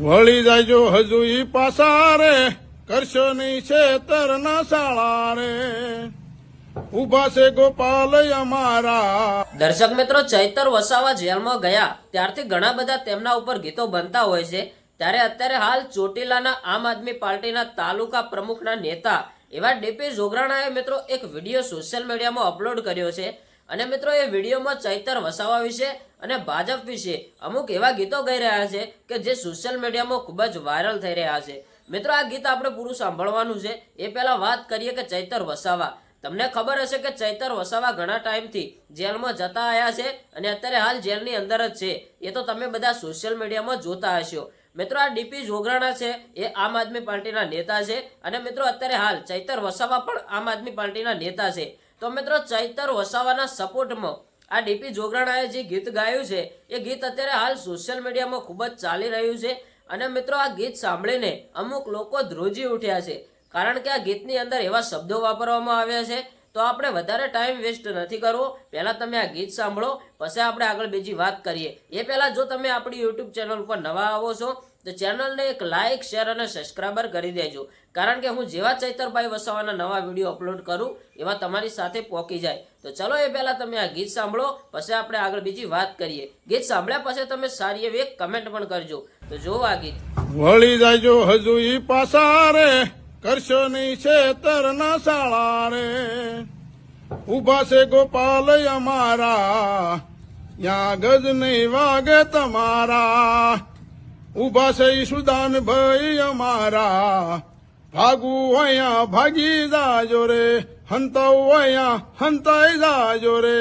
વળી જાયજો હજુ ઈ પાસા રે, કરશો નહીં છેતર ના શાળા રે. ઊભા છે ગોપાલ અમારા. દર્શક મિત્રો, ચૈતર વસાવા જેલમાં ગયા, ત્યારથી ઘણા બધા તેમના ઉપર ગીતો બનતા હોય છે. ત્યારે અત્યારે હાલ ચોટીલાના આમ આદમી પાર્ટીના તાલુકા પ્રમુખના નેતા એવા ડીપી જોગરાણાએ મિત્રો એક વીડિયો સોશિયલ મીડિયામાં અપલોડ કર્યો છે. અને મિત્રો, એ વિડીયોમાં ચૈતર વસાવા વિશે અને ભાજપ વિશે અમુક એવા ગીતો ગાઈ રહ્યા છે કે જે સોશિયલ મીડિયામાં ખૂબ જ વાયરલ થઈ રહ્યા છે. મિત્રો, આ ગીત આપણે પૂરું સાંભળવાનું છે. એ પહેલાં વાત કરીએ કે ચૈતર વસાવા. તમને ખબર હશે કે ચૈતર વસાવા ઘણા ટાઈમથી જેલમાં જતા આવ્યા છે અને અત્યારે હાલ જેલની અંદર જ છે. એ તો તમે બધા સોશિયલ મીડિયામાં જોતા હશો. મિત્રો, આ ડીપી જોગરાણા છે, એ આમ આદમી પાર્ટીના નેતા છે અને મિત્રો, અત્યારે હાલ ચૈતર વસાવા પણ આમ આદમી પાર્ટીના નેતા છે. તો મિત્રો ચૈતર વસાવાના સપોર્ટમાં આ ડીપી જોગરાણાએ જે ગીત ગાયું છે, એ ગીત અત્યારે હાલ સોશિયલ મીડિયામાં ખૂબ જ ચાલી રહ્યું છે અને મિત્રો આ ગીત સાંભળીને અમુક લોકો ધ્રુજી ઉઠ્યા છે. કારણ કે આ ગીતની અંદર એવા શબ્દો વાપરવામાં આવ્યા છે, તો આપણે વધારે ટાઈમ વેસ્ટ નથી કરવો. પહેલાં તમે આ ગીત સાંભળો, પછી આપણે આગળ બીજી વાત કરીએ. એ પહેલાં જો તમે આપણી યુટ્યુબ ચેનલ ઉપર નવા આવો છો તો ચેનલને એક લાઇક શેર અને સબસ્ક્રાઈબર કરી દેજો. કારણ કે હું જેવા ચૈતરભાઈ વસાવાના નવા વીડિયો અપલોડ કરું, એવા તમારી સાથે પહોંચી જાય. તો ચલો એ પહેલાં તમે આ ગીત સાંભળો, પછી આપણે આગળ બીજી વાત કરીએ. ગીત સાંભળ્યા પછી તમે સારી એવી એક કમેન્ટ પણ કરજો. તો જોવો આ ગીત. વળી જાયજો હજુ ઈ પાસા રે, કરશો નહીં છેતર ના શાળા રે. ઊભા છે ગોપાલ અમારા યા ગજ નહીં વાગે તમારા. ઊભા છે ઈશુદાન ભાઈ અમારા. ભાગુ અહીંયા ભાગી જાજો રે, હંતાવું અહીંયા હંતાઈ જાજો રે.